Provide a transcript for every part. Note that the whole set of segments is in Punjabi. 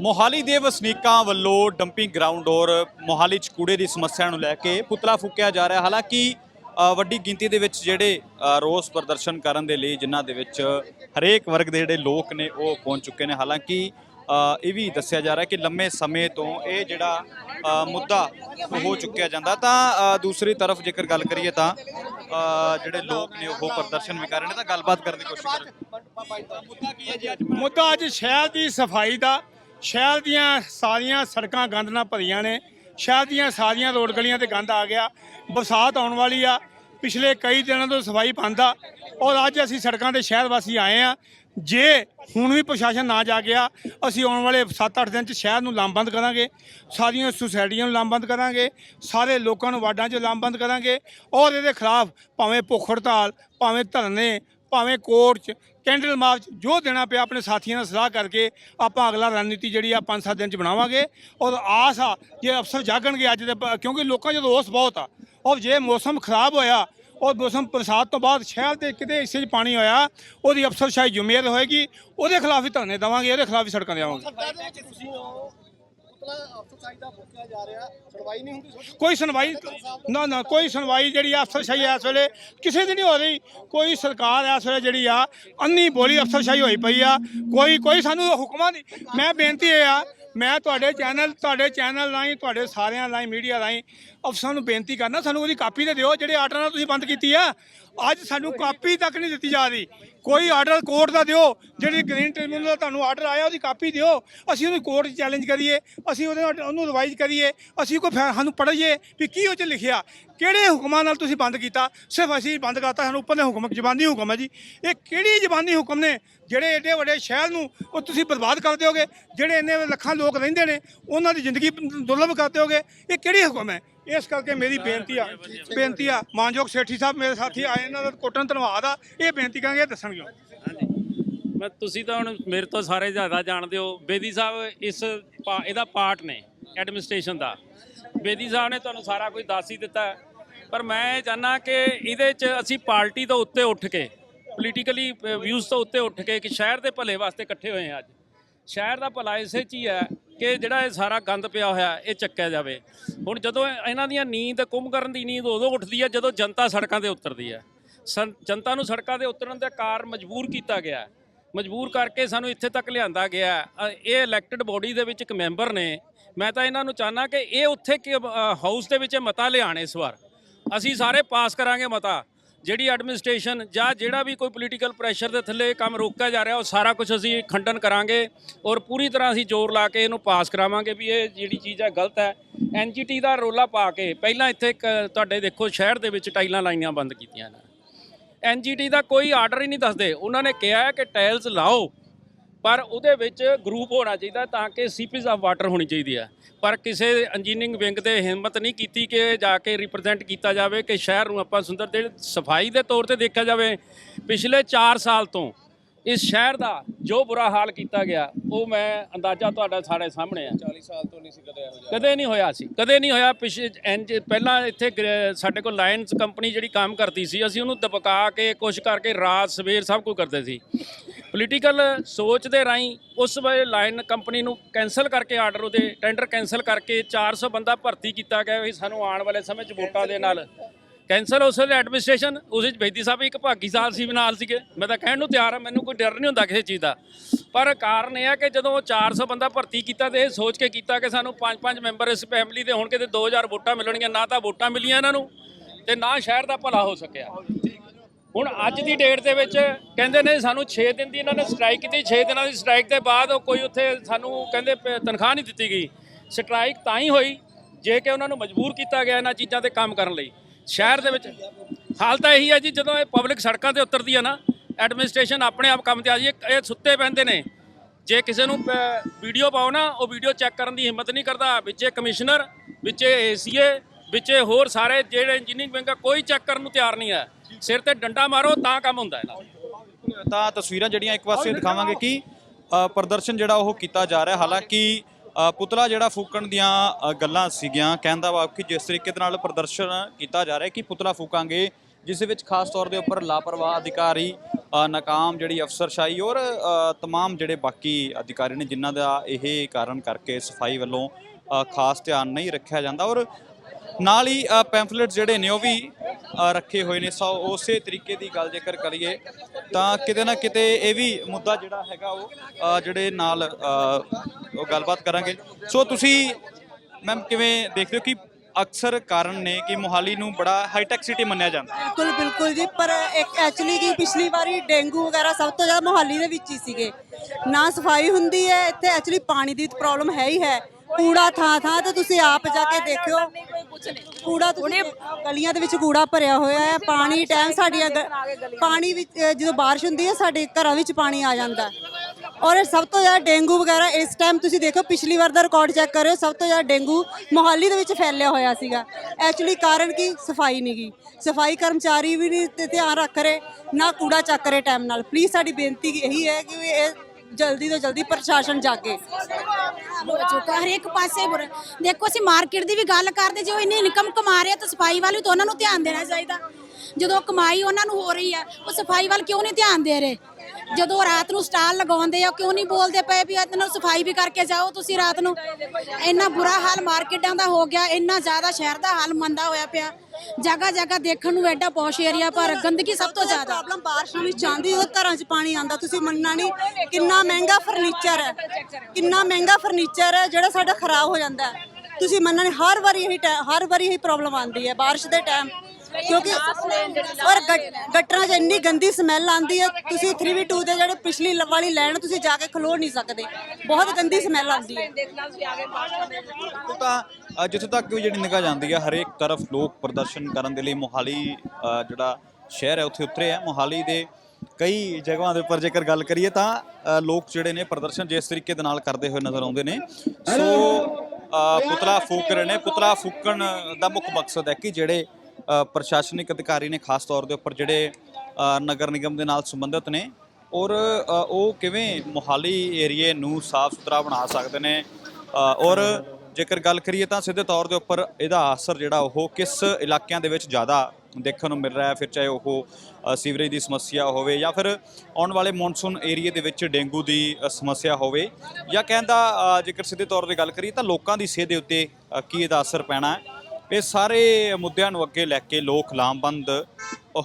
ਮੋਹਾਲੀ ਦੇ ਵਸਨੀਕਾਂ ਵੱਲੋਂ ਡੰਪਿੰਗ ਗਰਾਊਂਡ ਔਰ ਮੋਹਾਲੀ ਚ ਕੂੜੇ ਦੀ ਸਮੱਸਿਆ ਨੂੰ ਲੈ ਕੇ ਪੁਤਲਾ ਫੂਕਿਆ ਜਾ ਰਿਹਾ। ਹਾਲਾਂਕਿ ਵੱਡੀ ਗਿਣਤੀ ਦੇ ਵਿੱਚ ਜਿਹੜੇ ਰੋਸ ਪ੍ਰਦਰਸ਼ਨ ਕਰਨ ਦੇ ਲਈ ਜਿਨ੍ਹਾਂ ਦੇ ਵਿੱਚ ਹਰੇਕ ਵਰਗ ਦੇ ਜਿਹੜੇ ਲੋਕ ਨੇ ਉਹ ਪਹੁੰਚ ਚੁੱਕੇ ਨੇ। ਹਾਲਾਂਕਿ ਇਹ ਵੀ ਦੱਸਿਆ ਜਾ ਰਿਹਾ ਕਿ ਲੰਮੇ ਸਮੇਂ ਤੋਂ ਇਹ ਜਿਹੜਾ ਮੁੱਦਾ ਹੋ ਚੁੱਕਿਆ ਜਾਂਦਾ। ਤਾਂ ਦੂਸਰੀ ਤਰਫ ਜੇਕਰ ਗੱਲ ਕਰੀਏ ਤਾਂ ਜਿਹੜੇ ਲੋਕ ਨੇ ਉਹ ਪ੍ਰਦਰਸ਼ਨ ਵੀ ਕਰ ਰਹੇ ਨੇ। ਤਾਂ ਗੱਲਬਾਤ ਕਰਨ ਦੀ ਕੋਸ਼ਿਸ਼ ਕਰ ਰਹੇ ਮੁੱਦਾ ਕੀ ਹੈ ਜੀ ਅੱਜ? ਮੁੱਦਾ ਅੱਜ ਸ਼ਹਿਰ ਦੀ ਸਫ਼ਾਈ ਦਾ ਸ਼ਹਿਰ ਦੀਆਂ ਸਾਰੀਆਂ ਸੜਕਾਂ ਗੰਦ ਨਾਲ ਭਰੀਆਂ ਨੇ। ਸ਼ਹਿਰ ਦੀਆਂ ਸਾਰੀਆਂ ਰੋਡ ਗਲੀਆਂ ਤੇ ਗੰਦ ਆ ਗਿਆ। ਬਰਸਾਤ ਆਉਣ ਵਾਲੀ ਆ। ਪਿਛਲੇ ਕਈ ਦਿਨਾਂ ਤੋਂ ਸਫ਼ਾਈ ਬੰਦ ਔਰ ਅੱਜ ਅਸੀਂ ਸੜਕਾਂ ਤੇ ਸ਼ਹਿਰ ਵਾਸੀ ਆਏ ਆ। ਜੇ ਹੁਣ ਵੀ ਪ੍ਰਸ਼ਾਸਨ ਨਾ ਜਾ ਗਿਆ, ਅਸੀਂ ਆਉਣ ਵਾਲੇ 7-8 ਦਿਨ ਚ ਸ਼ਹਿਰ ਨੂੰ ਲਾਮਬੰਦ ਕਰਾਂਗੇ। ਸਾਰੀਆਂ ਸੁਸਾਇਟੀਆਂ ਨੂੰ ਲਾਮਬੰਦ ਕਰਾਂਗੇ। ਸਾਰੇ ਲੋਕਾਂ ਨੂੰ ਵਾਰਡਾਂ 'ਚ ਲਾਮਬੰਦ ਕਰਾਂਗੇ। ਔਰ ਇਹਦੇ ਖਿਲਾਫ ਭਾਵੇਂ ਭੁੱਖ ਹੜਤਾਲ, ਭਾਵੇਂ ਧਰਨੇ ਭਾਵੇਂ ਕੋਰਟ 'ਚ, ਕੈਂਡਲ ਮਾਰਚ ਜੋ ਦੇਣਾ ਪਿਆ ਆਪਣੇ ਸਾਥੀਆਂ ਨਾਲ ਸਲਾਹ ਕਰਕੇ ਆਪਾਂ ਅਗਲਾ ਰਣਨੀਤੀ ਜਿਹੜੀ ਆ 5-7 ਦਿਨ 'ਚ ਬਣਾਵਾਂਗੇ। ਔਰ ਆਸ ਆ, ਜੇ ਅਫਸਰ ਜਾਗਣਗੇ ਅੱਜ ਦੇ ਕਿਉਂਕਿ ਲੋਕਾਂ 'ਚ ਰੋਸ ਬਹੁਤ ਆ। ਔਰ ਜੇ ਮੌਸਮ ਖਰਾਬ ਹੋਇਆ, ਔਰ ਮੌਸਮ ਬਰਸਾਤ ਤੋਂ ਬਾਅਦ ਸ਼ਹਿਰ ਦੇ ਕਿਤੇ ਹਿੱਸੇ 'ਚ ਪਾਣੀ ਹੋਇਆ, ਉਹਦੀ ਅਫਸਰਸ਼ਾਹੀ ਜ਼ਿੰਮੇਵਾਰ ਹੋਏਗੀ, ਉਹਦੇ ਖਿਲਾਫ ਹੀ ਧਰਨੇ ਦੇਵਾਂਗੇ ਉਹਦੇ ਖਿਲਾਫ ਹੀ ਸੜਕਾਂ ਤੇ ਆਵਾਂਗੇ। ਦੇ ਵਿੱਚ ਤੁਸੀਂ ਹੋ ਪੁਤਲਾ ਅਫਸਰਸ਼ਾਹੀ ਦਾ ਫੁੱਕਿਆ ਜਾ ਰਿਹਾ ਸੁਣਵਾਈ ਨਹੀਂ ਹੁੰਦੀ ਤੁਹਾਡੀ? ਕੋਈ ਸੁਣਵਾਈ ਨਾ ਨਾ ਕੋਈ ਸੁਣਵਾਈ ਜਿਹੜੀ ਅਫਸਰਸ਼ਾਹੀ ਇਸ ਵੇਲੇ ਕਿਸੇ ਦੀ ਨਹੀਂ ਹੋ ਰਹੀ। ਕੋਈ ਸਰਕਾਰ ਇਸ ਵੇਲੇ ਜਿਹੜੀ ਆ ਅੰਨੀ ਬੋਲੀ ਅਫਸਰਸ਼ਾਹੀ ਹੋਈ ਪਈ ਆ। ਕੋਈ ਕੋਈ ਸਾਨੂੰ ਹੁਕਮਾਂ ਦੀ ਮੈਂ ਬੇਨਤੀ ਇਹ ਆ ਮੈਂ ਤੁਹਾਡੇ ਚੈਨਲ ਤੁਹਾਡੇ ਚੈਨਲ ਰਾਹੀਂ ਤੁਹਾਡੇ ਸਾਰਿਆਂ ਰਾਹੀਂ ਮੀਡੀਆ ਰਾਹੀਂ ਅਫਸਰਾਂ ਨੂੰ ਬੇਨਤੀ ਕਰਨਾ ਸਾਨੂੰ ਉਹਦੀ ਕਾਪੀ ਤੇ ਦਿਓ ਜਿਹੜੇ ਆਰਡਰ ਨਾਲ ਤੁਸੀਂ ਬੰਦ ਕੀਤੀ ਆ। ਅੱਜ ਸਾਨੂੰ ਕਾਪੀ ਤੱਕ ਨਹੀਂ ਦਿੱਤੀ ਜਾ ਰਹੀ। ਕੋਈ ਆਰਡਰ ਕੋਰਟ ਦਾ ਦਿਓ, ਜਿਹੜੀ ਗ੍ਰੀਨ ਟ੍ਰਿਬਿਊਨਲ ਦਾ ਤੁਹਾਨੂੰ ਆਰਡਰ ਆਇਆ, ਉਹਦੀ ਕਾਪੀ ਦਿਓ। ਅਸੀਂ ਉਹਨੂੰ ਕੋਰਟ 'ਚ ਚੈਲੰਜ ਕਰੀਏ, ਅਸੀਂ ਉਹਦੇ ਨਾਲ, ਉਹਨੂੰ ਰਿਵਾਈਜ਼ ਕਰੀਏ, ਅਸੀਂ ਕੋਈ ਫੈ- ਸਾਨੂੰ ਪੜ੍ਹੀਏ ਵੀ ਕੀ ਉਹ 'ਚ ਲਿਖਿਆ। ਕਿਹੜੇ ਹੁਕਮਾਂ ਨਾਲ ਤੁਸੀਂ ਬੰਦ ਕੀਤਾ? ਸਿਰਫ ਅਸੀਂ ਬੰਦ ਕਰਤਾ, ਸਾਨੂੰ ਉੱਪਰ ਦੇ ਹੁਕਮ, ਜ਼ਬਾਨੀ ਹੁਕਮ ਹੈ ਜੀ। ਇਹ ਕਿਹੜੀ ਜ਼ਬਾਨੀ ਹੁਕਮ ਨੇ? ਜਿਹੜੇ ਏਡੇ ਵੱਡੇ ਸ਼ਹਿਰ ਨੂੰ ਉਹ ਤੁਸੀਂ ਬਰਬਾਦ ਕਰ ਦਿਓਗੇ, ਜਿਹੜੇ ਇੰਨੇ ਲੱਖਾਂ ਲੋਕ ਰਹਿੰਦੇ ਨੇ, ਉਹਨਾਂ ਦੀ ਜ਼ਿੰਦਗੀ ਦੁਰਲਭ ਕਰ ਦਿਓਗੇ, ਇਹ ਕਿਹੜੇ ਹੁਕਮ ਹੈ? ਇਸ ਕਰਕੇ ਮੇਰੀ ਬੇਨਤੀ ਆ ਬੇਨਤੀ ਆ, ਮਾਨਯੋਗ ਸੇਠੀ ਸਾਹਿਬ, ਮੇਰੇ ਸਾਥੀ ਆਏ ਇਹਨਾਂ ਦਾ ਕੋਟਨ ਧੰਨਵਾਦ ਆ। ਇਹ ਬੇਨਤੀ ਕਰਾਂਗੇ ਦੱਸਣਗੇ ਮੈਂ, ਤੁਸੀਂ ਤਾਂ ਹੁਣ ਮੇਰੇ ਤੋਂ ਸਾਰੇ ਜ਼ਿਆਦਾ ਜਾਣਦੇ ਹੋ। ਬੇਦੀ ਸਾਹਿਬ ਇਸ ਪਾ- ਇਹਦਾ ਪਾਰਟ ਨੇ, ਐਡਮਿਨਿਸਟ੍ਰੇਸ਼ਨ ਦਾ। ਬੇਦੀ ਸਾਹਿਬ ਨੇ ਤੁਹਾਨੂੰ ਸਾਰਾ ਕੁਝ ਦੱਸ ਹੀ ਦਿੱਤਾ। ਪਰ ਮੈਂ ਇਹ ਚਾਹੁੰਦਾ ਕਿ ਇਹਦੇ 'ਚ ਅਸੀਂ ਪਾਰਟੀ ਤੋਂ ਉੱਤੇ ਉੱਠ ਕੇ, ਪੋਲੀਟੀਕਲੀ ਵਿਊਜ਼ ਤੋਂ ਉੱਤੇ ਉੱਠ ਕੇ ਕਿ ਸ਼ਹਿਰ ਦੇ ਭਲੇ ਵਾਸਤੇ ਇਕੱਠੇ ਹੋਏ ਹਾਂ ਅੱਜ। ਸ਼ਹਿਰ ਦਾ ਭਲਾ ਇਸੇ 'ਚ ਹੀ ਹੈ ਕਿ ਜਿਹੜਾ ਇਹ ਸਾਰਾ ਗੰਦ ਪਿਆ ਹੋਇਆ, ਇਹ ਚੱਕਿਆ ਜਾਵੇ। ਹੁਣ ਜਦੋਂ ਇਹਨਾਂ ਦੀਆਂ ਨੀਂਦ ਕੁੰਭਕਰਨ ਦੀ ਨੀਂਦ ਉਦੋਂ ਉੱਠਦੀ ਹੈ ਜਦੋਂ ਜਨਤਾ ਸੜਕਾਂ ਤੇ ਉਤਰਦੀ ਹੈ ਸੰ- ਜਨਤਾ ਨੂੰ ਸੜਕਾਂ ਤੇ ਉਤਰਨ ਦਾ ਕਾਰਨ ਮਜਬੂਰ ਕੀਤਾ ਗਿਆ। ਮਜਬੂਰ ਕਰਕੇ ਸਾਨੂੰ ਇੱਥੇ ਤੱਕ ਲਿਆਂਦਾ ਗਿਆ। ਇਹ ਇਲੈਕਟਡ ਬੋਡੀ ਦੇ ਵਿੱਚ ਇੱਕ ਮੈਂਬਰ ਨੇ। ਮੈਂ ਤਾਂ ਇਹਨਾਂ ਨੂੰ ਚਾਹਨਾ ਕਿ ਇਹ ਉੱਥੇ ਹਾਊਸ ਦੇ ਵਿੱਚ ਇਹ ਮਤਾ ਲਿਆਣ ਇਸ ਵਾਰ। ਅਸੀਂ ਸਾਰੇ ਪਾਸ ਕਰਾਂਗੇ ਮਤਾ। ਜਿਹੜੀ ਐਡਮਿਨਿਸਟ੍ਰੇਸ਼ਨ ਜਾਂ ਜਿਹੜਾ ਵੀ ਕੋਈ ਪੋਲੀਟੀਕਲ ਪ੍ਰੈਸ਼ਰ ਦੇ ਥੱਲੇ ਕੰਮ ਰੋਕਿਆ ਜਾ ਰਿਹਾ, ਉਹ ਸਾਰਾ ਕੁਝ ਅਸੀਂ ਖੰਡਨ ਕਰਾਂਗੇ ਔਰ ਪੂਰੀ ਤਰ੍ਹਾਂ ਅਸੀਂ ਜ਼ੋਰ ਲਾ ਕੇ ਇਹਨੂੰ ਪਾਸ ਕਰਾਵਾਂਗੇ ਵੀ ਇਹ ਜਿਹੜੀ ਚੀਜ਼ ਹੈ ਗਲਤ ਹੈ। ਐਨਜੀਟੀ ਦਾ ਰੋਲਾ ਪਾ ਕੇ ਪਹਿਲਾਂ ਇੱਥੇ ਇੱਕ ਤੁਹਾਡੇ ਦੇਖੋ ਸ਼ਹਿਰ ਦੇ ਵਿੱਚ ਟਾਈਲਾਂ ਲਾਈਆਂ ਬੰਦ ਕੀਤੀਆਂ ਨੇ। ਐਨਜੀਟੀ ਦਾ ਕੋਈ ਆਰਡਰ ਹੀ ਨਹੀਂ ਦੱਸਦੇ। ਉਹਨਾਂ ਨੇ ਕਿਹਾ ਕਿ ਟਾਇਲਸ ਲਾਓ। ਪਰ ਉਹਦੇ ਵਿੱਚ ਗਰੁੱਪ ਹੋਣਾ ਚਾਹੀਦਾ ਤਾਂ ਕਿ ਸੀਪੀਜ਼ ਆਫ ਵਾਟਰ ਹੋਣੀ ਚਾਹੀਦੀ ਹੈ ਪਰ ਕਿਸੇ ਇੰਜੀਨੀਅਰਿੰਗ ਵਿੰਗ ਦੇ ਹਿੰਮਤ ਨਹੀਂ ਕੀਤੀ ਕਿ ਜਾ ਕੇ ਰਿਪਰੈਜ਼ੈਂਟ ਕੀਤਾ ਜਾਵੇ ਕਿ ਸ਼ਹਿਰ ਨੂੰ ਆਪਾਂ ਸੁੰਦਰ ਦੇ ਸਫ਼ਾਈ ਦੇ ਤੌਰ ਤੇ ਦੇਖਿਆ ਜਾਵੇ, ਪਿਛਲੇ 4 ਸਾਲ ਤੋਂ ਇਸ ਸ਼ਹਿਰ ਦਾ ਜੋ ਬੁਰਾ ਹਾਲ ਕੀਤਾ ਗਿਆ ਉਹ ਮੈਂ ਅੰਦਾਜ਼ਾ ਤੁਹਾਡਾ ਸਾਡੇ ਸਾਹਮਣੇ ਆ। 40 ਸਾਲ ਤੋਂ ਨਹੀਂ ਸੀ ਕਦੇ ਇਹੋ ਕਦੇ ਨਹੀਂ ਹੋਇਆ ਸੀ ਕਦੇ ਨਹੀਂ ਹੋਇਆ। ਪਿਛੇ ਇੰਜ ਪਹਿਲਾਂ ਇੱਥੇ ਸਾਡੇ ਕੋਲ ਲਾਇਨਸ ਕੰਪਨੀ ਜਿਹੜੀ ਕੰਮ ਕਰਦੀ ਸੀ ਅਸੀਂ ਉਹਨੂੰ ਦਬਕਾ ਕੇ ਕੁਛ ਕਰਕੇ ਰਾਤ ਸਵੇਰ ਸਭ ਕੁਝ ਕਰਦੇ ਸੀ। ਪੋਲੀਟੀਕਲ ਸੋਚ ਦੇ ਰਾਹੀਂ ਉਸ ਵੇਲੇ ਲਾਈਨ ਕੰਪਨੀ ਨੂੰ ਕੈਨਸਲ ਕਰਕੇ ਆਰਡਰ ਉਹਦੇ ਟੈਂਡਰ ਕੈਨਸਲ ਕਰਕੇ 400 ਬੰਦਾ ਭਰਤੀ ਕੀਤਾ ਗਿਆ। ਵੀ ਸਾਨੂੰ ਆਉਣ ਵਾਲੇ ਸਮੇਂ 'ਚ ਵੋਟਾਂ ਦੇ ਨਾਲ ਕੈਂਸਲ ਉਸ ਵੇਲੇ ਐਡਮਿਨਿਸਟ੍ਰੇਸ਼ਨ, ਉਸ ਵਿੱਚ ਬੇਦੀ ਸਾਹਿਬ ਇੱਕ ਭਾਗੀ ਸਾਹਿਬ ਸੀ, ਵੀ ਨਾਲ ਸੀਗੇ। ਮੈਂ ਤਾਂ ਕਹਿਣ ਨੂੰ ਤਿਆਰ ਹਾਂ, ਮੈਨੂੰ ਕੋਈ ਡਰ ਨਹੀਂ ਹੁੰਦਾ ਕਿਸੇ ਚੀਜ਼ ਦਾ। ਪਰ ਕਾਰਨ ਇਹ ਆ ਕਿ ਜਦੋਂ 400 ਬੰਦਾ ਭਰਤੀ ਕੀਤਾ ਤੇ ਇਹ ਸੋਚ ਕੇ ਕੀਤਾ ਕਿ ਸਾਨੂੰ ਪੰਜ ਪੰਜ ਮੈਂਬਰ ਇਸ ਫੈਮਿਲੀ ਦੇ ਹੋਣਗੇ ਤੇ 2000 ਵੋਟਾਂ ਮਿਲਣਗੀਆਂ, ਨਾ ਤਾਂ ਵੋਟਾਂ ਮਿਲੀਆਂ ਇਹਨਾਂ ਨੂੰ ਤੇ ਨਾ ਸ਼ਹਿਰ ਦਾ ਭਲਾ ਹੋ ਸਕਿਆ। ਹੁਣ ਅੱਜ ਦੀ ਡੇਟ ਦੇ ਵਿੱਚ ਕਹਿੰਦੇ ਨੇ ਸਾਨੂੰ 6 ਦਿਨ ਦੀ ਇਹਨਾਂ ਨੇ ਸਟ੍ਰਾਈਕ ਕੀਤੀ 6 ਦਿਨਾਂ ਦੀ ਸਟ੍ਰਾਈਕ ਦੇ ਬਾਅਦ ਉਹ ਕੋਈ ਉੱਥੇ ਸਾਨੂੰ ਕਹਿੰਦੇ ਪ- ਤਨਖਾਹ ਨਹੀਂ ਦਿੱਤੀ ਗਈ। ਸਟ੍ਰਾਈਕ ਤਾਂ ਹੀ ਹੋਈ, ਜੇ ਕਿ ਉਹਨਾਂ ਨੂੰ ਮਜਬੂਰ ਕੀਤਾ ਗਿਆ ਇਹਨਾਂ ਚੀਜ਼ਾਂ ਤੇ ਕੰਮ ਕਰਨ ਲਈ। ਸ਼ਹਿਰ ਦੇ ਵਿੱਚ। ਹਾਲ ਤਾਂ ਇਹੀ ਹੈ ਜੀ, ਜਦੋਂ ਇਹ ਪਬਲਿਕ ਸੜਕਾਂ ਤੇ ਉਤਰਦੀ ਹੈ ਨਾ ਐਡਮਿਨਿਸਟ੍ਰੇਸ਼ਨ ਆਪਣੇ ਆਪ ਕੰਮ ਤੇ ਆ ਜੀ ਇਹ ਸੁੱਤੇ ਪੈਂਦੇ ਨੇ। ਜੇ ਕਿਸੇ ਨੂੰ ਵੀਡੀਓ ਪਾਓ ਨਾ, ਉਹ ਵੀਡੀਓ ਚੈੱਕ ਕਰਨ ਦੀ ਹਿੰਮਤ ਨਹੀਂ ਕਰਦਾ। ਵਿੱਚੇ ਕਮਿਸ਼ਨਰ ਵਿੱਚੇ ਏਸੀਏ ਵਿੱਚੇ ਹੋਰ ਸਾਰੇ ਜਿਹੜੇ ਇੰਜੀਨੀਅਰਿੰਗ ਵਿੰਗ ਆ, ਕੋਈ ਚੈੱਕ ਕਰਨ ਨੂੰ ਤਿਆਰ ਨਹੀਂ ਹੈ। ਸਿਰ ਤੇ ਡੰਡਾ ਮਾਰੋ, ਤਾਂ ਕੰਮ ਹੁੰਦਾ ਇਹਨਾਂ ਤਾਂ ਤਸਵੀਰਾਂ ਜਿਹੜੀਆਂ ਇੱਕ ਪਾਸੇ ਦਿਖਾਵਾਂਗੇ ਕਿ ਪ੍ਰਦਰਸ਼ਨ ਜਿਹੜਾ ਉਹ ਕੀਤਾ ਜਾ ਰਿਹਾ। ਹਾਲਾਂਕਿ ਪੁਤਲਾ ਜਿਹੜਾ ਫੂਕਣ ਦੀਆਂ ਗੱਲਾਂ ਸੀਗੀਆਂ ਕਹਿੰਦਾ ਵਾ ਕਿ ਜਿਸ ਤਰੀਕੇ ਦੇ ਨਾਲ ਪ੍ਰਦਰਸ਼ਨ ਕੀਤਾ ਜਾ ਰਿਹਾ ਕਿ ਪੁਤਲਾ ਫੂਕਾਂਗੇ ਜਿਸ ਵਿੱਚ ਖਾਸ ਤੌਰ ਦੇ ਉੱਪਰ ਲਾਪਰਵਾਹ ਅਧਿਕਾਰੀ ਨਾਕਾਮ ਜਿਹੜੀ ਅਫਸਰਸ਼ਾਹੀ ਔਰ ਅ, ਤਮਾਮ ਜਿਹੜੇ ਬਾਕੀ ਅਧਿਕਾਰੀ ਨੇ ਜਿਨ੍ਹਾਂ ਦਾ ਇਹ ਕਾਰਨ ਕਰਕੇ ਸਫ਼ਾਈ ਵੱਲੋਂ ਖਾਸ ਧਿਆਨ ਨਹੀਂ ਰੱਖਿਆ ਜਾਂਦਾ ਔਰ ਨਾਲ ਹੀ ਪੈਂਫਲੇਟ ਜਿਹੜੇ ਨੇ ਉਹ ਵੀ ਰੱਖੇ ਹੋਏ ਨੇ। ਸੋ ਉਸੇ ਤਰੀਕੇ ਦੀ ਗੱਲ ਜੇਕਰ ਕਰੀਏ, ਤਾਂ ਕਿਤੇ ਨਾ ਕਿਤੇ ਇਹ ਵੀ ਮੁੱਦਾ ਜਿਹੜਾ ਹੈਗਾ ਉਹ ਜਿਹੜੇ ਨਾਲ ਉਹ ਗੱਲਬਾਤ ਕਰਾਂਗੇ। ਸੋ ਤੁਸੀਂ ਮੈਮ ਕਿਵੇਂ ਦੇਖਦੇ ਹੋ ਕਿ ਅਕਸਰ ਕਾਰਨ ਨੇ ਕਿ ਮੋਹਾਲੀ ਨੂੰ ਬੜਾ ਹਾਈਟੈਕ ਸਿਟੀ ਮੰਨਿਆ ਜਾਂਦਾ? ਬਿਲਕੁਲ ਬਿਲਕੁਲ ਜੀ। ਪਰ ਇੱਕ ਐਕਚੁਅਲੀ ਕੀ ਪਿਛਲੀ ਵਾਰੀ ਡੇਂਗੂ ਵਗੈਰਾ ਸਭ ਤੋਂ ਜ਼ਿਆਦਾ ਮੋਹਾਲੀ ਦੇ ਵਿੱਚ ਹੀ ਸੀਗੇ। ਨਾ ਸਫ਼ਾਈ ਹੁੰਦੀ ਹੈ, ਇੱਥੇ ਐਕਚੁਅਲੀ ਪਾਣੀ ਦੀ ਪ੍ਰੋਬਲਮ ਹੈ ਹੀ ਹੈ। ਕੂੜਾ ਥਾਂ ਥਾਂ ਤੇ ਤੁਸੀਂ ਆਪ ਜਾ ਕੇ ਦੇਖਿਓ। ਕੂੜਾ ਤੁਸੀਂ ਗਲੀਆਂ ਦੇ ਵਿੱਚ ਕੂੜਾ ਭਰਿਆ ਹੋਇਆ ਹੈ। ਪਾਣੀ ਟਾਈਮ ਸਾਡੀਆਂ ਗ- ਪਾਣੀ ਵਿੱਚ। ਅ, ਜਦੋਂ ਬਾਰਿਸ਼ ਹੁੰਦੀ ਹੈ ਸਾਡੇ ਘਰਾਂ ਵਿੱਚ ਪਾਣੀ ਆ ਜਾਂਦਾ ਹੈ। ਔਰ ਸਭ ਤੋਂ ਜ਼ਿਆਦਾ ਡੇਂਗੂ ਵਗੈਰਾ ਇਸ ਟਾਈਮ ਤੁਸੀਂ ਦੇਖੋ ਪਿਛਲੀ ਵਾਰ ਦਾ ਰਿਕਾਰਡ ਚੈੱਕ ਕਰਿਓ ਸਭ ਤੋਂ ਜ਼ਿਆਦਾ ਡੇਂਗੂ ਮੁਹੱਲੀ ਦੇ ਵਿੱਚ ਫੈਲਿਆ ਹੋਇਆ ਸੀਗਾ। ਐਕਚੁਅਲੀ ਕਾਰਨ ਕੀ? ਸਫ਼ਾਈ ਨਹੀਂ ਗੀ ਸਫ਼ਾਈ ਕਰਮਚਾਰੀ ਵੀ ਨਹੀਂ ਤੇ ਧਿਆਨ ਰੱਖ ਰਹੇ ਨਾ ਕੂੜਾ ਚੱਕ ਰਹੇ ਟਾਈਮ ਨਾਲ। ਪਲੀਜ਼ ਸਾਡੀ ਬੇਨਤੀ ਇਹੀ ਹੈ ਕਿ ਇਹ ਜਲਦੀ ਤੋਂ ਜਲਦੀ ਪ੍ਰਸ਼ਾਸਨ ਜਾਗੇ। ਹੋ ਚੁੱਕਾ ਹਰੇਕ ਪਾਸੇ ਬੁਰਾ। ਦੇਖੋ, ਅਸੀਂ ਮਾਰਕੀਟ ਦੀ ਵੀ ਗੱਲ ਕਰਦੇ, ਜੋ ਇੰਨੀ ਇਨਕਮ ਕਮਾ ਰਹੇ ਤਾਂ ਸਫ਼ਾਈ ਵੱਲ ਵੀ ਤਾਂ ਉਹਨਾਂ ਨੂੰ ਧਿਆਨ ਦੇਣਾ ਚਾਹੀਦਾ। ਜਦੋਂ ਕਮਾਈ ਉਹਨਾਂ ਨੂੰ ਹੋ ਰਹੀ ਆ, ਉਹ ਸਫ਼ਾਈ ਵੱਲ ਕਿਉਂ ਨਹੀਂ ਧਿਆਨ ਦੇ ਰਹੇ? ਜਦੋਂ ਰਾਤ ਨੂੰ ਸਟਾਲ ਲਗਾਉਂਦੇ ਆ, ਕਿਉਂ ਨਹੀਂ ਬੋਲਦੇ ਪਏ ਵੀ ਇਹਨਾਂ ਨੂੰ ਸਫ਼ਾਈ ਵੀ ਕਰਕੇ ਜਾਓ ਤੁਸੀਂ ਰਾਤ ਨੂੰ? ਇੰਨਾ ਬੁਰਾ ਹਾਲ ਮਾਰਕੀਟਾਂ ਦਾ ਹੋ ਗਿਆ, ਇੰਨਾ ਜ਼ਿਆਦਾ ਸ਼ਹਿਰ ਦਾ ਹਾਲ ਮੰਦਾ ਹੋਇਆ ਪਿਆ। ਜਗ੍ਹਾ ਜਗ੍ਹਾ ਦੇਖਣ ਨੂੰ ਐਡਾ ਪੌਸ਼ ਏਰੀਆ, ਪਰ ਗੰਦਗੀ ਸਭ ਤੋਂ ਜ਼ਿਆਦਾ। ਪ੍ਰੋਬਲਮ ਬਾਰਿਸ਼ਾਂ ਵਿੱਚ ਆਉਂਦੀ ਉਹ ਘਰਾਂ 'ਚ ਪਾਣੀ ਆਂਦਾ ਤੁਸੀਂ ਮੰਨਣਾ ਨਹੀਂ। ਕਿੰਨਾ ਮਹਿੰਗਾ ਫਰਨੀਚਰ ਹੈ, ਕਿੰਨਾ ਮਹਿੰਗਾ ਫਰਨੀਚਰ ਹੈ, ਜਿਹੜਾ ਸਾਡਾ ਖਰਾਬ ਹੋ ਜਾਂਦਾ ਤੁਸੀਂ ਮੰਨਣਾ ਨਹੀਂ, ਹਰ ਵਾਰੀ ਇਹੀ ਟੈ- ਹਰ ਵਾਰੀ ਇਹੀ ਪ੍ਰੋਬਲਮ ਆਉਂਦੀ ਹੈ, ਬਾਰਿਸ਼ ਦੇ ਟਾਈਮ ਕਿਉਂਕਿ ਔਰ ਗੱਟ- ਗਟਰਾਂ 'ਚ ਇੰਨੀ ਗੰਦੀ ਸਮੈਲ ਆਉਂਦੀ ਹੈ ਤੁਸੀਂ 3v2 ਦੇ ਜਿਹੜੇ ਪਿਛਲੀ ਲ- ਵਾਲੀ ਲਾਈਨ ਤੁਸੀਂ ਜਾ ਕੇ ਖਲੋ ਨਹੀਂ ਸਕਦੇ। ਬਹੁਤ ਗੰਦੀ ਸਮੈਲ ਆਉਂਦੀ ਹੈ। ਬਿਲਕੁਲ ਤਾਂ ਅ, ਜਿੱਥੋਂ ਤੱਕ ਵੀ ਜਿਹੜੀ ਨਿਗਾਹ ਜਾਂਦੀ ਹੈ ਹਰੇਕ ਤਰਫ ਲੋਕ ਪ੍ਰਦਰਸ਼ਨ ਕਰਨ ਦੇ ਲਈ ਮੋਹਾਲੀ ਅ, ਜਿਹੜਾ ਸ਼ਹਿਰ ਹੈ ਉੱਥੇ ਉਤਰੇ ਹੈ। ਮੋਹਾਲੀ ਦੇ ਕਈ ਜਗ੍ਹਾਵਾਂ ਦੇ ਉੱਪਰ ਜੇਕਰ ਗੱਲ ਕਰੀਏ ਤਾਂ ਅ, ਲੋਕ ਜਿਹੜੇ ਨੇ ਪ੍ਰਦਰਸ਼ਨ ਜਿਸ ਤਰੀਕੇ ਦੇ ਨਾਲ ਕਰਦੇ ਹੋਏ ਨਜ਼ਰ ਆਉਂਦੇ ਨੇ। ਸੋ ਅ, ਪੁਤਲਾ ਫੂਕ ਰਹੇ ਨੇ। ਪੁਤਲਾ ਫੂਕਣ ਦਾ ਮੁੱਖ ਮਕਸਦ ਹੈ ਕਿ ਜਿਹੜੇ ਪ੍ਰਸ਼ਾਸਨਿਕ ਅਧਿਕਾਰੀ ਨੇ ਖਾਸ ਤੌਰ ਦੇ ਉੱਪਰ ਜਿਹੜੇ ਨਗਰ ਨਿਗਮ ਦੇ ਨਾਲ ਸੰਬੰਧਿਤ ਨੇ। ਔਰ ਉਹ ਕਿਵੇਂ ਮੋਹਾਲੀ ਏਰੀਏ ਨੂੰ ਸਾਫ਼ ਸੁਥਰਾ ਬਣਾ ਸਕਦੇ ਨੇ? ਔਰ ਜੇਕਰ ਗੱਲ ਕਰੀਏ ਤਾਂ ਸਿੱਧੇ ਤੌਰ ਦੇ ਉੱਪਰ ਇਹਦਾ ਅਸਰ ਜਿਹੜਾ ਉਹ ਕਿਸ ਇਲਾਕਿਆਂ ਦੇ ਵਿੱਚ ਜ਼ਿਆਦਾ ਦੇਖਣ ਨੂੰ ਮਿਲ ਰਿਹਾ ਹੈ? ਫਿਰ ਚਾਹੇ ਉਹ ਸੀਵਰੇਜ ਦੀ ਸਮੱਸਿਆ ਹੋਵੇ ਜਾਂ ਫਿਰ ਆਉਣ ਵਾਲੇ ਮੌਨਸੂਨ ਏਰੀਏ ਦੇ ਵਿੱਚ ਡੇਂਗੂ ਦੀ ਸਮੱਸਿਆ ਹੋਵੇ ਜਾਂ ਕਹਿੰਦਾ ਜੇਕਰ ਸਿੱਧੇ ਤੌਰ ਤੇ ਗੱਲ ਕਰੀਏ ਤਾਂ ਲੋਕਾਂ ਦੀ ਸਿਹਤ ਦੇ ਉੱਤੇ ਕੀ ਇਹਦਾ ਅਸਰ ਪੈਣਾ ਹੈ? ਇਹ ਸਾਰੇ ਮੁੱਦਿਆਂ ਨੂੰ ਅੱਗੇ ਲੈ ਕੇ ਲੋਕ ਲਾਮਬੰਦ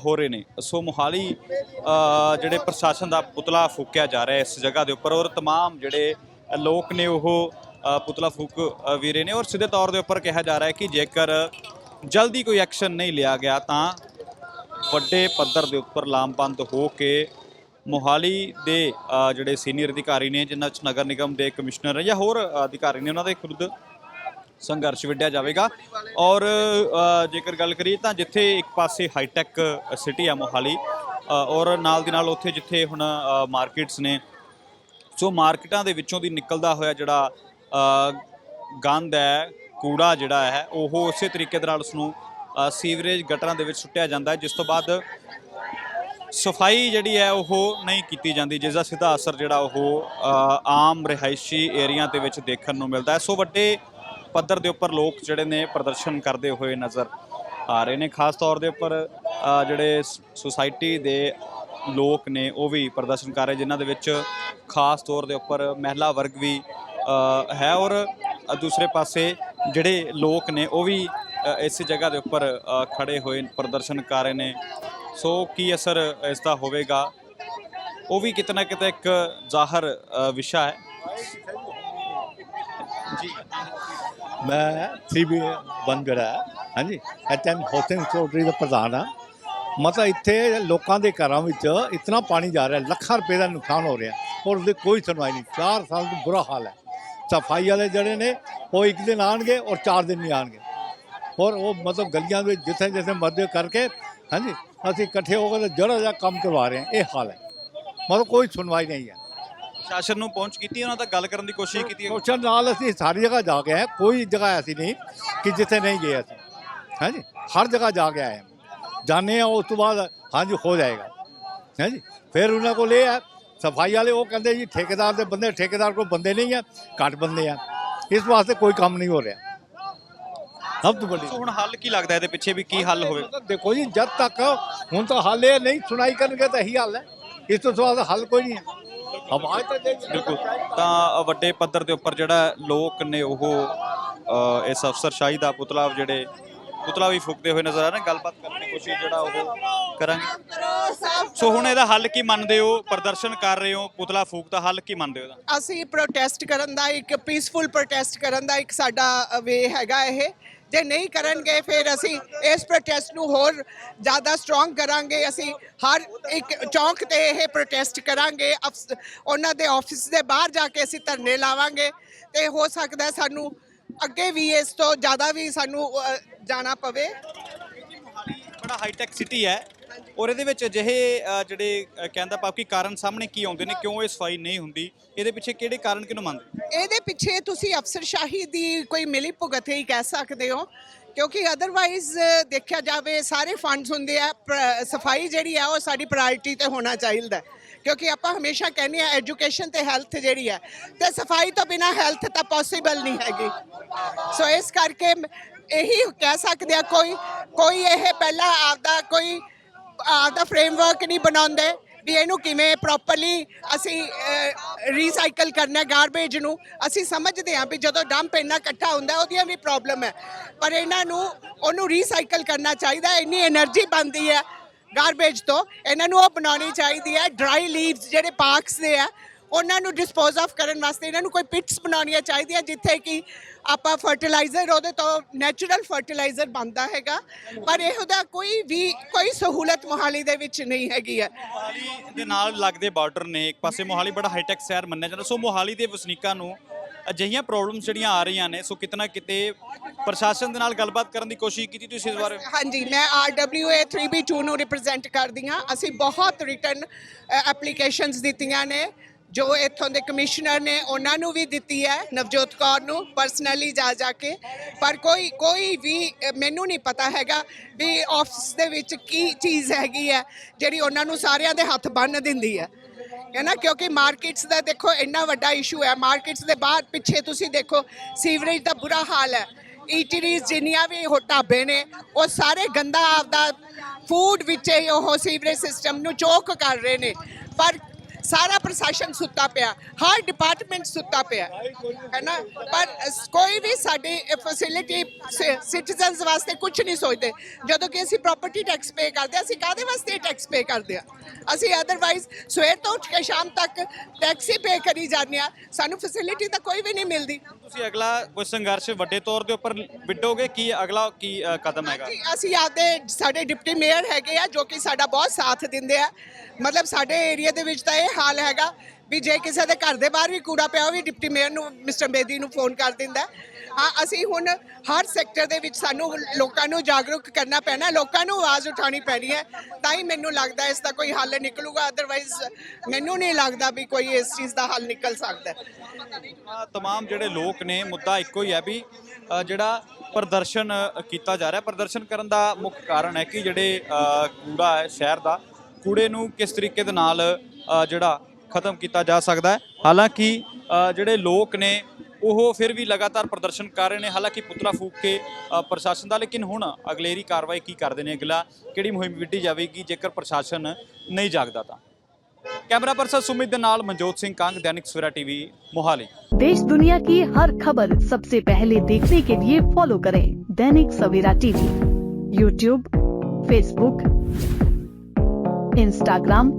ਹੋ ਰਹੇ ਨੇ ਸੋ ਮੋਹਾਲੀ ਅ, ਜਿਹੜੇ ਪ੍ਰਸ਼ਾਸਨ ਦਾ ਪੁਤਲਾ ਫੂਕਿਆ ਜਾ ਰਿਹਾ ਹੈ ਇਸ ਜਗ੍ਹਾ ਦੇ ਉੱਪਰ ਔਰ तमाम ਜਿਹੜੇ ਲੋਕ ਨੇ ਉਹ ਅ, ਪੁਤਲਾ ਫੂਕ ਅ, ਵੀ ਰਹੇ ਨੇ ਔਰ ਸਿੱਧੇ ਤੌਰ ਦੇ ਉੱਪਰ ਕਿਹਾ ਜਾ ਰਿਹਾ ਹੈ ਕਿ ਜੇਕਰ ਜਲਦੀ ਕੋਈ ਐਕਸ਼ਨ ਨਹੀਂ ਲਿਆ ਗਿਆ ਤਾਂ ਵੱਡੇ ਪੱਧਰ ਦੇ ਉੱਪਰ ਲਾਮਬੰਦ ਹੋ ਕੇ ਮੋਹਾਲੀ ਦੇ ਅ, ਜਿਹੜੇ ਸੀਨੀਅਰ ਅਧਿਕਾਰੀ ਨੇ ਜਿਨ੍ਹਾਂ ਵਿੱਚ ਨਗਰ ਨਿਗਮ ਦੇ ਕਮਿਸ਼ਨਰ ਜਾਂ ਹੋਰ ਅਧਿਕਾਰੀ ਨੇ ਉਹਨਾਂ ਦੇ ਖੁਦ ਸੰਘਰਸ਼ ਵਿੱਢਿਆ ਜਾਵੇਗਾ। ਔਰ ਜੇਕਰ ਗੱਲ ਕਰੀਏ ਤਾਂ ਜਿੱਥੇ ਇੱਕ ਪਾਸੇ ਹਾਈਟੈਕ ਸਿਟੀ ਆ ਮੋਹਾਲੀ ਔਰ ਨਾਲ ਦੀ ਨਾਲ ਉੱਥੇ ਜਿੱਥੇ ਹੁਣ ਮਾਰਕੀਟਸ ਨੇ ਸੋ ਮਾਰਕੀਟਾਂ ਦੇ ਵਿੱਚੋਂ ਦੀ ਨਿਕਲਦਾ ਹੋਇਆ ਜਿਹੜਾ ਅ, ਗੰਦ ਹੈ ਕੂੜਾ ਜਿਹੜਾ ਹੈ ਉਹ ਉਸੇ ਤਰੀਕੇ ਦੇ ਨਾਲ ਉਸ ਨੂੰ ਸੀਵਰੇਜ ਗਟਰਾਂ ਦੇ ਵਿੱਚ ਸੁੱਟਿਆ ਜਾਂਦਾ ਹੈ ਜਿਸ ਤੋਂ ਬਾਅਦ ਸਫ਼ਾਈ ਜਿਹੜੀ ਹੈ ਉਹ ਨਹੀਂ ਕੀਤੀ ਜਾਂਦੀ ਜਿਸ ਦਾ ਸਿੱਧਾ ਅਸਰ ਜਿਹੜਾ ਉਹ ਆਮ ਰਿਹਾਇਸ਼ੀ ਏਰੀਆ ਦੇ ਵਿੱਚ ਦੇਖਣ ਨੂੰ ਮਿਲਦਾ ਹੈ। ਸੋ ਵੱਡੇ ਪੱਧਰ ਦੇ ਉੱਪਰ ਲੋਕ ਜਿਹੜੇ ਨੇ ਪ੍ਰਦਰਸ਼ਨ ਕਰਦੇ ਹੋਏ ਨਜ਼ਰ ਆ ਰਹੇ ਨੇ। ਖਾਸ ਤੌਰ ਦੇ ਉੱਪਰ ਜਿਹੜੇ ਸੁਸਾਇਟੀ ਦੇ ਲੋਕ ਨੇ ਉਹ ਵੀ ਪ੍ਰਦਰਸ਼ਨ ਕਰ ਰਹੇ ਜਿਨ੍ਹਾਂ ਦੇ ਵਿੱਚ ਖਾਸ ਤੌਰ ਦੇ ਉੱਪਰ ਮਹਿਲਾ ਵਰਗ ਵੀ ਹੈ ਔਰ ਦੂਸਰੇ ਪਾਸੇ ਜਿਹੜੇ ਲੋਕ ਨੇ ਉਹ ਵੀ ਇਸ ਜਗ੍ਹਾ ਦੇ ਉੱਪਰ ਅ, ਖੜੇ ਹੋਏ ਪ੍ਰਦਰਸ਼ਨ ਕਰ ਰਹੇ ਨੇ। ਸੋ ਕੀ ਅਸਰ ਇਸ ਦਾ ਹੋਵੇਗਾ? ਉਹ ਵੀ ਕਿਤੇ ਨਾ ਕਿਤੇ ਇੱਕ ਜ਼ਾਹਰ ਵਿਸ਼ਾ ਹੈ। ਮੈਂ ਸੀਬੀ ਬੰਗੜਾ ਹਾਂਜੀ ਐਚਐਮ ਹਾਊਸਿੰਗ ਅਥਾਰਟੀ ਦਾ ਪ੍ਰਧਾਨ ਹਾਂ। ਮਤਲਬ ਇੱਥੇ ਲੋਕਾਂ ਦੇ ਘਰਾਂ ਵਿੱਚ ਇਤਨਾ ਪਾਣੀ ਜਾ ਰਿਹਾ, ਲੱਖਾਂ ਰੁਪਏ ਦਾ ਨੁਕਸਾਨ ਹੋ ਰਿਹਾ। ਔਰ ਉਹਦੀ ਕੋਈ ਸੁਣਵਾਈ ਨਹੀਂ। 4 ਸਾਲ ਤੋਂ ਬੁਰਾ ਹਾਲ ਹੈ। ਸਫ਼ਾਈ ਵਾਲੇ ਜਿਹੜੇ ਨੇ, ਉਹ ਇੱਕ ਦਿਨ ਆਣਗੇ ਔਰ 4 ਦਿਨ ਨਹੀਂ ਆਣਗੇ ਔਰ ਉਹ ਮਤਲਬ ਗਲੀਆਂ ਵਿੱਚ ਜਿੱਥੇ ਜਿੱਥੇ ਮਦਦ ਕਰਕੇ, ਹਾਂਜੀ, ਅਸੀਂ ਇਕੱਠੇ ਹੋ ਕੇ ਜੜਾ ਜਿਹਾ ਕੰਮ ਕਰਵਾ ਰਹੇ ਹਾਂ, ਇਹ ਹਾਲ ਹੈ। ਮਤਲਬ ਕੋਈ ਸੁਣਵਾਈ ਨਹੀਂ ਹੈ। ਸ਼ਾਸਨ ਨੂੰ ਪਹੁੰਚ ਕੀਤੀ ਉਹਨਾਂ ਤੱਕ ਗੱਲ ਕਰਨ ਦੀ ਕੋਸ਼ਿਸ਼ ਕੀਤੀ ਹੈ। ਨਾਲ ਅਸੀਂ ਸਾਰੀ ਜਗ੍ਹਾ ਜਾ ਕੇ ਆਏ ਕੋਈ ਜਗ੍ਹਾ ਐਸੀ ਨਹੀਂ ਕਿ ਜਿੱਥੇ ਨਹੀਂ ਗਏ ਅਸੀਂ। ਹਾਂਜੀ ਹਰ ਜਗ੍ਹਾ ਜਾ ਕੇ ਆਏ। ਜਾਣੇ ਆ ਉਸ ਤੋਂ ਬਾਅਦ ਹਾਂਜੀ ਹੋ ਜਾਏਗਾ। ਹਾਂਜੀ ਫਿਰ ਉਹਨਾਂ ਕੋਲ ਇਹ ਹੈ ਸਫ਼ਾਈ ਵਾਲੇ ਉਹ ਕਹਿੰਦੇ ਜੀ ਠੇਕੇਦਾਰ ਦੇ ਬੰਦੇ ਠੇਕੇਦਾਰ ਕੋਲ ਬੰਦੇ ਨਹੀਂ ਆ ਘੱਟ ਬੰਦੇ ਆ। ਇਸ ਵਾਸਤੇ ਕੋਈ ਕੰਮ ਨਹੀਂ ਹੋ ਰਿਹਾ। ਸਭ ਤੋਂ ਵੱਡੀ ਹੁਣ ਹੱਲ ਕੀ ਲੱਗਦਾ ਇਹਦੇ ਪਿੱਛੇ ਵੀ ਕੀ ਹੱਲ ਹੋਵੇ? ਦੇਖੋ ਜੀ ਜਦ ਤੱਕ ਹੁਣ ਤਾਂ ਹੱਲ ਇਹ ਨਹੀਂ ਸੁਣਾਈ ਕਰਨਗੇ ਤਾਂ ਇਹੀ ਹੱਲ ਹੈ। ਇਸ ਤੋਂ ਬਾਅਦ ਹੱਲ ਕੋਈ ਨਹੀਂ ਹੈ। ਆਵਾਜ਼ ਤਾਂ ਦੇ ਬਿਲਕੁਲ। ਤਾਂ ਵੱਡੇ ਪੱਧਰ ਦੇ ਉੱਪਰ ਜਿਹੜਾ ਲੋਕ ਨੇ ਉਹ ਇਸ ਅਫਸਰਸ਼ਾਹੀ ਦਾ ਪੁਤਲਾ ਜਿਹੜੇ ਪੁਤਲਾ ਵੀ ਫੂਕਦੇ ਹੋਏ ਨਜ਼ਰ ਆ ਰਹੇ। ਗੱਲਬਾਤ ਕਰਨ ਦੀ ਕੋਸ਼ਿਸ਼ ਜਿਹੜਾ ਉਹ ਕਰਾਂਗੇ। ਸੋ ਹੁਣ ਇਹਦਾ ਹੱਲ ਕੀ ਮੰਨਦੇ ਹੋ? ਪ੍ਰਦਰਸ਼ਨ ਕਰ ਰਹੇ ਹੋ? ਪੁਤਲਾ ਫੂਕ ਦਾ ਹੱਲ ਕੀ ਮੰਨਦੇ ਹੋ ਇਹਦਾ? ਅਸੀਂ ਪ੍ਰੋਟੈਸਟ ਕਰਨ ਦਾ ਇੱਕ ਪੀਸਫੁਲ ਪ੍ਰੋਟੈਸਟ ਕਰਨ ਦਾ ਇੱਕ ਸਾਡਾ ਵੇ ਹੈਗਾ ਇਹ। ਜੇ ਨਹੀਂ ਕਰਨਗੇ, ਫਿਰ ਅਸੀਂ ਇਸ ਪ੍ਰੋਟੈਸਟ ਨੂੰ ਹੋਰ ਜ਼ਿਆਦਾ ਸਟਰੋਂਗ ਕਰਾਂਗੇ। ਅਸੀਂ ਹਰ ਇੱਕ ਚੌਂਕ ਤੇ ਇਹ ਪ੍ਰੋਟੈਸਟ ਕਰਾਂਗੇ। ਅਫਸ- ਉਹਨਾਂ ਦੇ ਆਫਿਸ ਦੇ ਬਾਹਰ ਜਾ ਕੇ ਅਸੀਂ ਧਰਨੇ ਲਾਵਾਂਗੇ ਤੇ ਹੋ ਸਕਦਾ ਸਾਨੂੰ ਅੱਗੇ ਵੀ ਇਸ ਤੋਂ ਜ਼ਿਆਦਾ ਵੀ ਸਾਨੂੰ ਜਾਣਾ ਪਵੇ। ਬੜਾ ਹਾਈਟੈਕ ਸਿਟੀ ਹੈ। ਔਰ ਇਹਦੇ ਵਿੱਚ ਅਜਿਹੇ ਅ, ਜਿਹੜੇ ਅ, ਕਹਿੰਦਾ ਪਾਪ ਕੀ ਕਾਰਨ ਸਾਹਮਣੇ ਕੀ ਆਉਂਦੇ ਨੇ ਕਿਉਂ ਇਹ ਸਫ਼ਾਈ ਨਹੀਂ ਹੁੰਦੀ? ਇਹਦੇ ਪਿੱਛੇ ਕਿਹੜੇ ਕਾਰਨ ਕਿਹਨੂੰ ਮੰਨਦੇ? ਇਹਦੇ ਪਿੱਛੇ ਤੁਸੀਂ ਅਫਸਰਸ਼ਾਹੀ ਦੀ ਕੋਈ ਮਿਲੀ ਭੁਗਤ ਹੀ ਕਹਿ ਸਕਦੇ ਹੋ ਕਿਉਂਕਿ ਅਦਰਵਾਈਜ਼ ਦੇਖਿਆ ਜਾਵੇ ਸਾਰੇ ਫੰਡਸ ਹੁੰਦੇ ਆ ਪ੍ਰ- ਸਫ਼ਾਈ ਜਿਹੜੀ ਆ ਉਹ ਸਾਡੀ ਪ੍ਰਾਇੋਰਟੀ ਤੇ ਹੋਣਾ ਚਾਹੀਦਾ ਹੈ। ਕਿਉਂਕਿ ਆਪਾਂ ਹਮੇਸ਼ਾ ਕਹਿੰਦੇ ਆ ਐਜੂਕੇਸ਼ਨ ਤੇ ਹੈਲਥ ਜਿਹੜੀ ਹੈ ਤੇ ਸਫ਼ਾਈ ਤੋਂ ਬਿਨਾ ਹੈਲਥ ਤਾਂ ਪੋਸੀਬਲ ਨਹੀਂ ਹੈਗੀ। ਸੋ ਇਸ ਕਰਕੇ ਮ- ਇਹੀ ਕਹਿ ਸਕਦੇ ਆ ਕੋਈ ਕੋਈ ਇਹ ਪਹਿਲਾਂ ਆਪਦਾ ਕੋਈ ਆਪਦਾ ਫਰੇਮਵਰਕ ਨਹੀਂ ਬਣਾਉਂਦੇ ਵੀ ਇਹਨੂੰ ਕਿਵੇਂ ਪ੍ਰੋਪਰਲੀ ਅਸੀਂ ਰੀਸਾਈਕਲ ਕਰਨਾ ਗਾਰਬੇਜ ਨੂੰ। ਅਸੀਂ ਸਮਝਦੇ ਹਾਂ ਵੀ ਜਦੋਂ ਡੰਪ ਇੰਨਾ ਇਕੱਠਾ ਹੁੰਦਾ ਉਹਦੀਆਂ ਵੀ ਪ੍ਰੋਬਲਮ ਹੈ। ਪਰ ਇਹਨਾਂ ਨੂੰ, ਉਹਨੂੰ ਰੀਸਾਈਕਲ ਕਰਨਾ ਚਾਹੀਦਾ ਇੰਨੀ એનર્ਜੀ ਬਣਦੀ ਹੈ ਗਾਰਬੇਜ ਤੋਂ। ਇਹਨਾਂ ਨੂੰ ਉਹ ਬਣਾਉਣੀ ਚਾਹੀਦੀ ਹੈ ਡਰਾਈ ਲੀਵਸ ਜਿਹੜੇ ਪਾਰਕਸ ਦੇ ਆ ਉਹਨਾਂ ਨੂੰ ਡਿਸਪੋਜ਼ ਆਫ ਕਰਨ ਵਾਸਤੇ ਇਹਨਾਂ ਨੂੰ ਕੋਈ ਪਿਟਸ ਬਣਾਉਣੀਆਂ ਚਾਹੀਦੀਆਂ ਜਿੱਥੇ ਕਿ ਆਪਾਂ ਫਰਟੀਲਾਈਜ਼ਰ ਉਹਦੇ ਤੋਂ ਨੈਚੁਰਲ ਫਰਟੀਲਾਈਜ਼ਰ ਬਣਦਾ ਹੈਗਾ। ਪਰ ਇਹੋ ਦਾ ਕੋਈ ਵੀ ਕੋਈ ਸਹੂਲਤ ਮੋਹਾਲੀ ਦੇ ਵਿੱਚ ਨਹੀਂ ਹੈਗੀ ਹੈ। ਮੋਹਾਲੀ ਦੇ ਨਾਲ ਲੱਗਦੇ ਬਾਰਡਰ ਨੇ ਇੱਕ ਪਾਸੇ ਮੋਹਾਲੀ ਬੜਾ ਹਾਈਟੈਕ ਸ਼ਹਿਰ ਮੰਨਿਆ ਜਾਂਦਾ। ਸੋ ਮੋਹਾਲੀ ਦੇ ਵਸਨੀਕਾਂ ਨੂੰ ਅਜਿਹੀਆਂ ਪ੍ਰੋਬਲਮਸ ਜਿਹੜੀਆਂ ਆ ਰਹੀਆਂ ਨੇ ਸੋ ਕਿਤਨਾ ਕਿਤੇ ਪ੍ਰਸ਼ਾਸਨ ਦੇ ਨਾਲ ਗੱਲਬਾਤ ਕਰਨ ਦੀ ਕੋਸ਼ਿਸ਼ ਕੀਤੀ ਤੁਸੀਂ ਇਸ ਬਾਰੇ? ਹਾਂਜੀ ਮੈਂ RWA 3B2 ਨੂੰ ਰਿਪਰੈਜ਼ੈਂਟ ਕਰਦੀ ਹਾਂ। ਅਸੀਂ ਬਹੁਤ ਰਿਟਰਨ ਐਪਲੀਕੇਸ਼ਨਸ ਦਿੱਤੀਆਂ ਨੇ। ਜੋ ਇੱਥੋਂ ਦੇ ਕਮਿਸ਼ਨਰ ਨੇ ਉਹਨਾਂ ਨੂੰ ਵੀ ਦਿੱਤੀ ਹੈ, ਨਵਜੋਤ ਕੌਰ ਨੂੰ ਪਰਸਨਲੀ ਜਾ ਜਾ ਕੇ। ਪਰ ਕੋਈ ਕੋਈ ਵੀ ਮੈਨੂੰ ਨਹੀਂ ਪਤਾ ਹੈਗਾ ਵੀ ਆਫਿਸ ਦੇ ਵਿੱਚ ਕੀ ਚੀਜ਼ ਹੈਗੀ ਹੈ, ਜਿਹੜੀ ਉਹਨਾਂ ਨੂੰ ਸਾਰਿਆਂ ਦੇ ਹੱਥ ਬੰਨ ਦਿੰਦੀ ਹੈ। ਹੈ ਨਾ? ਕਿਉਂਕਿ ਮਾਰਕੀਟਸ ਦਾ ਦੇਖੋ ਇੰਨਾ ਵੱਡਾ ਇਸ਼ੂ ਹੈ। ਮਾਰਕੀਟਸ ਦੇ ਬਾਹਰ ਪਿੱਛੇ ਤੁਸੀਂ ਦੇਖੋ, ਸੀਵਰੇਜ ਦਾ ਬੁਰਾ ਹਾਲ ਹੈ। ਈਟਰੀਜ਼ ਜਿੰਨੀਆਂ ਵੀ ਉਹ ਢਾਬੇ ਨੇ, ਉਹ ਸਾਰੇ ਗੰਦਾ ਆਪਦਾ ਫੂਡ ਵਿੱਚ ਹੀ ਉਹ ਸੀਵਰੇਜ ਸਿਸਟਮ ਨੂੰ ਚੋਕ ਕਰ ਰਹੇ ਨੇ। ਪਰ ਸਾਰਾ ਪ੍ਰਸ਼ਾਸਨ ਸੁੱਤਾ ਪਿਆ ਹਰ ਡਿਪਾਰਟਮੈਂਟ ਸੁੱਤਾ ਪਿਆ ਹੈ ਨਾ ਪਰ ਕੋਈ ਵੀ ਸਾਡੀ ਫੈਸਿਲਿਟੀ ਸਿਟੀਜ਼ਨਸ ਵਾਸਤੇ ਕੁਝ ਨਹੀਂ ਸੋਚਦੇ। ਜਦੋਂ ਕਿ ਅਸੀਂ ਪ੍ਰਾਪਰਟੀ ਟੈਕਸ ਪੇ ਕਰਦੇ ਅਸੀਂ ਕਾਦੇ ਵਾਸਤੇ ਟੈਕਸ ਪੇ ਕਰਦੇ ਆ? ਅਸੀਂ ਅਦਰਵਾਈਜ਼ ਸਵੇਰ ਤੋਂ ਉੱਠ ਕੇ ਸ਼ਾਮ ਤੱਕ ਟੈਕਸ ਪੇ ਕਰੀ ਜਾਂਦੇ ਆ। ਸਾਨੂੰ ਫੈਸਿਲਿਟੀ ਤਾਂ ਕੋਈ ਵੀ ਨਹੀਂ ਮਿਲਦੀ। ਤੁਸੀਂ ਅਗਲਾ ਕੋਈ ਸੰਘਰਸ਼ ਵੱਡੇ ਤੌਰ ਦੇ ਉੱਪਰ ਵਿੱਢੋਗੇ? ਕੀ ਅਗਲਾ ਕੀ ਕਦਮ ਹੈਗਾ? ਅਸੀਂ ਆਪਦੇ ਸਾਡੇ ਡਿਪਟੀ ਮੇਅਰ ਹੈਗੇ ਆ ਜੋ ਕਿ ਸਾਡਾ ਬਹੁਤ ਸਾਥ ਦਿੰਦੇ ਆ। ਮਤਲਬ ਸਾਡੇ ਏਰੀਆ ਦੇ ਵਿੱਚ ਤਾਂ ਇਹ ਹਾਲ ਹੈਗਾ ਵੀ ਜੇ ਕਿਸੇ ਦੇ ਘਰ ਦੇ ਬਾਹਰ ਵੀ ਕੂੜਾ ਪਿਆ ਉਹ ਵੀ ਡਿਪਟੀ ਮੇਅਰ ਨੂੰ ਮਿਸਟਰ ਬੇਦੀ ਨੂੰ ਫੋਨ ਕਰ ਦਿੰਦਾ ਹਾਂ। ਅਸੀਂ ਹੁਣ ਹਰ ਸੈਕਟਰ ਦੇ ਵਿੱਚ ਸਾਨੂੰ ਲੋਕਾਂ ਨੂੰ ਜਾਗਰੂਕ ਕਰਨਾ ਪੈਣਾ ਲੋਕਾਂ ਨੂੰ ਆਵਾਜ਼ ਉਠਾਉਣੀ ਪੈਣੀ ਹੈ ਤਾਂ ਹੀ ਮੈਨੂੰ ਲੱਗਦਾ ਇਸ ਦਾ ਕੋਈ ਹੱਲ ਨਿਕਲੂਗਾ ਅਦਰਵਾਈਜ਼ ਮੈਨੂੰ ਨਹੀਂ ਲੱਗਦਾ ਵੀ ਕੋਈ ਇਸ ਚੀਜ਼ ਦਾ ਹੱਲ ਨਿਕਲ ਸਕਦਾ ਹੈ। ਤਮਾਮ ਜਿਹੜੇ ਲੋਕ ਨੇ ਮੁੱਦਾ ਇੱਕੋ ਹੀ ਹੈ ਵੀ ਅ, ਜਿਹੜਾ ਪ੍ਰਦਰਸ਼ਨ ਕੀਤਾ ਜਾ ਰਿਹਾ ਪ੍ਰਦਰਸ਼ਨ ਕਰਨ ਦਾ ਮੁੱਖ ਕਾਰਨ ਹੈ ਕਿ ਜਿਹੜੇ ਅ, ਕੂੜਾ ਹੈ ਸ਼ਹਿਰ ਦਾ ਕੂੜੇ ਨੂੰ ਕਿਸ ਤਰੀਕੇ ਦੇ ਨਾਲ ਜਿਹੜਾ ਖਤਮ ਕੀਤਾ ਜਾ ਸਕਦਾ ਹੈ ਹਾਲਾਂਕਿ ਅ, ਜਿਹੜੇ ਲੋਕ ਨੇ ਉਹ ਫਿਰ ਵੀ ਲਗਾਤਾਰ ਪ੍ਰਦਰਸ਼ਨ ਕਰ ਰਹੇ ਨੇ ਹਾਲਾਂਕਿ ਪੁਤਲਾ ਫੂਕ ਕੇ ਅ, ਪ੍ਰਸ਼ਾਸਨ ਦਾ ਲੇਕਿਨ ਹੁਣ ਅਗਲੇਰੀ ਕਾਰਵਾਈ ਕੀ ਕਰਦੇ ਨੇ ਅਗਲਾ ਕਿਹੜੀ ਮੁਹਿੰਮ ਵਿੱਢੀ ਜਾਵੇਗੀ ਜੇਕਰ ਪ੍ਰਸ਼ਾਸਨ ਨਹੀਂ ਜਾਗਦਾ ਤਾਂ ਕੈਮਰਾ ਪਰਸਨ ਸੁਮਿਤ ਦੇ ਨਾਲ ਮਨਜੋਤ ਸਿੰਘ ਕੰਗ ਦੈਨਿਕ ਸਵੇਰਾ ਟੀਵੀ ਮੋਹਾਲੀ देश दुनिया की हर खबर सबसे पहले देखने के लिए फॉलो करें Dainik Savera TV YouTube Facebook Instagram